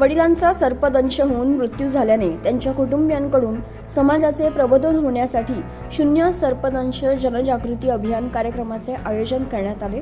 वडिलांचा सर्पदंश होऊन मृत्यू झाल्याने त्यांच्या कुटुंबियांकडून समाजाचे प्रबोधन होण्यासाठी शून्य सर्पदंश जनजागृती अभियान कार्यक्रमाचे आयोजन करण्यात आले.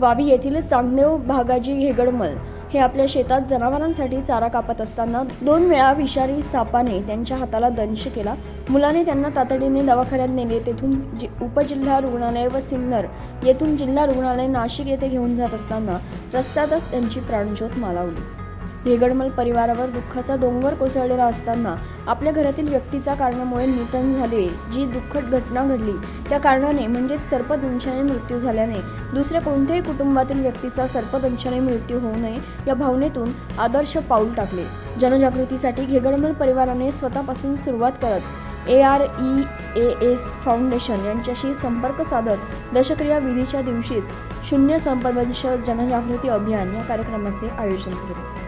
वावी येथील चांगदेव भागाजी हेगडमल हे आपल्या शेतात जनावरांसाठी चारा कापत असताना दोन वेळा विषारी सापाने त्यांच्या हाताला दंश केला. मुलाने त्यांना तातडीने दवाखान्यात नेले. तेथून जि- उपजिल्हा रुग्णालय व सिन्नर येथून जिल्हा रुग्णालय नाशिक येथे घेऊन जात असताना रस्त्यातच त्यांची प्राणज्योत मालावली. हेगडमल परिवारावर दुःखाचा डोंगर कोसळलेला असताना आपल्या घरातील व्यक्तीचा कारणामुळे निधन झाले. जी दुःखद घटना घडली त्या कारणाने म्हणजेच सर्पदंशाने मृत्यू झाल्याने दुसऱ्या कोणत्याही कुटुंबातील व्यक्तीचा सर्पदंशाने मृत्यू होऊ नये या भावनेतून आदर्श पाऊल टाकले. जनजागृतीसाठी घेगडमल परिवाराने स्वतःपासून सुरुवात करत A R E A S foundation यांच्याशी संपर्क साधत दशक्रिया विधीच्या दिवशीच शून्य संपदंश जनजागृती अभियान या कार्यक्रमाचे आयोजन केले.